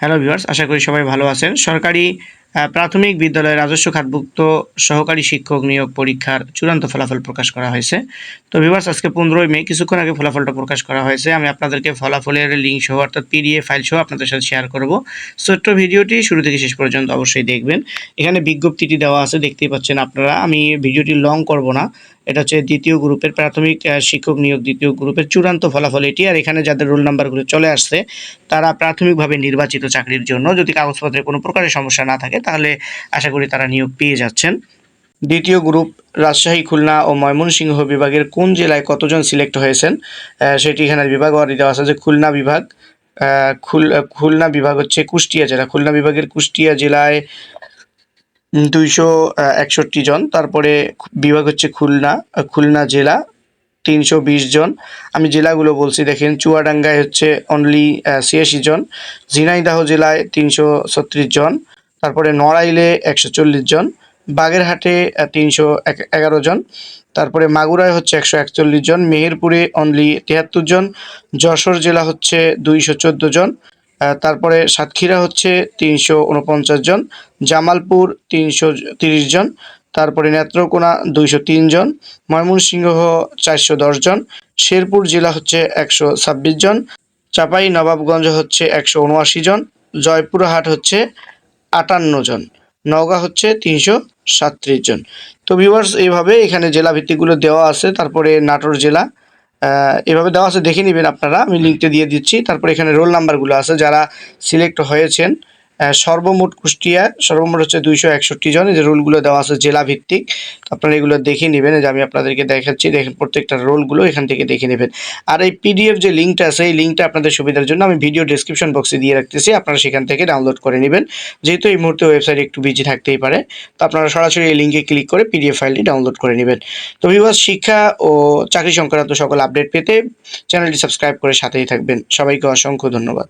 Hello viewers আশা করি সবাই ভালো আছেন। সরকারি প্রাথমিক বিদ্যালয়ের রাজস্ব খাতভুক্ত সহকারী শিক্ষক নিয়োগ পরীক্ষার চূড়ান্ত ফলাফল প্রকাশ করা হয়েছে। তো ভিউয়ার্স আজকে পনেরোই মে, কিছুক্ষণ আগে ফলাফলটা প্রকাশ করা হয়েছে। আমি আপনাদেরকে ফলাফলের লিঙ্ক সহ, অর্থাৎ পিডিএফ ফাইল সহ আপনাদের সাথে শেয়ার করব। ছোট্ট ভিডিওটি শুরু থেকে শেষ পর্যন্ত অবশ্যই দেখবেন। এখানে বিজ্ঞপ্তিটি দেওয়া আছে, দেখতেই পাচ্ছেন আপনারা। আমি ভিডিওটি লং করব না। এটা হচ্ছে দ্বিতীয় গ্রুপের প্রাথমিক শিক্ষক নিয়োগ দ্বিতীয় গ্রুপের চূড়ান্ত ফলাফল এটি। আর এখানে যাদের রোল নাম্বারগুলো চলে আসছে, তারা প্রাথমিকভাবে নির্বাচিত চাকরির জন্য যদি কাগজপত্রে কোনো প্রকারের সমস্যা না থাকে তাহলে আশা করি তারা নিয়োগ পেয়ে যাচ্ছেন। দ্বিতীয় গ্রুপ, রাজশাহী, খুলনা ও ময়মনসিংহ বিভাগের কোন জেলায় কতজন সিলেক্ট হয়েছেন? সেটি এখানে বিভাগ দেওয়া আছে যে খুলনা বিভাগ। খুল- খুলনা বিভাগ হচ্ছে কুষ্টিয়া জেলা। খুলনা বিভাগের কুষ্টিয়া জেলায় দুইশো একষট্টি জন। তারপরে বিভাগ হচ্ছে খুলনা খুলনা জেলা তিনশো বিশ জন। আমি জেলাগুলো বলছি, দেখেন চুয়াডাঙ্গায় হচ্ছে অনলি ছিয়াশি জন। ঝিনাইদহ জেলায় তিনশো ছত্রিশ জন। তারপরে নড়াইলে একশো চল্লিশ জন, বাগেরহাটে তিনশো এগারো জন, তারপরে মাগুরায় হচ্ছে একশো একচল্লিশ জন, মেহেরপুরে অনলি তিয়াত্তর জন, যশোর জেলা হচ্ছে দুইশো চোদ্দ জন তারপরে সাতক্ষীরা হচ্ছে তিনশো উনপঞ্চাশ জন, জামালপুর তিনশো তিরিশ জন, তারপরে নেত্রকোনা দুইশো তিন জন, ময়মনসিংহ চারশো দশ জন, শেরপুর জেলা হচ্ছে একশো ছাব্বিশ জন, চাপাই নবাবগঞ্জ হচ্ছে একশো উনআশি জন, জয়পুরহাট হচ্ছে আটান্ন জন, নওগাঁ হচ্ছে তিনশো সাতত্রিশ জন। তো ভিউয়ার্স এইভাবে এখানে জেলা ভিত্তিগুলো দেওয়া আছে, তারপরে নাটোর জেলা এভাবে দেওয়া আছে, দেখে নেবেন আপনারা। আমি লিঙ্কটা দিয়ে দিচ্ছি। তারপরে এখানে রোল নাম্বারগুলো আছে, যারা সিলেক্ট হয়েছেন সর্বমোট কুষ্টিয়া, সর্বমোট হচ্ছে দুইশো একষট্টি জন। এই যে রোলগুলো দেওয়া আছে জেলা ভিত্তিক আপনারা এগুলো দেখে নেবেন। যে আমি আপনাদেরকে দেখাচ্ছি, দেখেন প্রত্যেকটা রোলগুলো এখান থেকে দেখে নেবেন। আর এই পিডিএফ যে লিঙ্কটা আছে, এই লিঙ্কটা আপনাদের সুবিধার জন্য আমি ভিডিও ডেসক্রিপশন বক্সে দিয়ে রাখতেছি। আপনারা সেখান থেকে ডাউনলোড করে নেবেন। যেহেতু এই মুহূর্তে ওয়েবসাইট একটু বিজি থাকতেই পারে, তো আপনারা সরাসরি এই লিঙ্কে ক্লিক করে পিডিএফ ফাইলটি ডাউনলোড করে নেবেন। তো ভিউয়ার্স শিক্ষা ও চাকরি সংক্রান্ত সকল আপডেট পেতে চ্যানেলটি সাবস্ক্রাইব করে সাথেই থাকবেন। সবাইকে অসংখ্য ধন্যবাদ।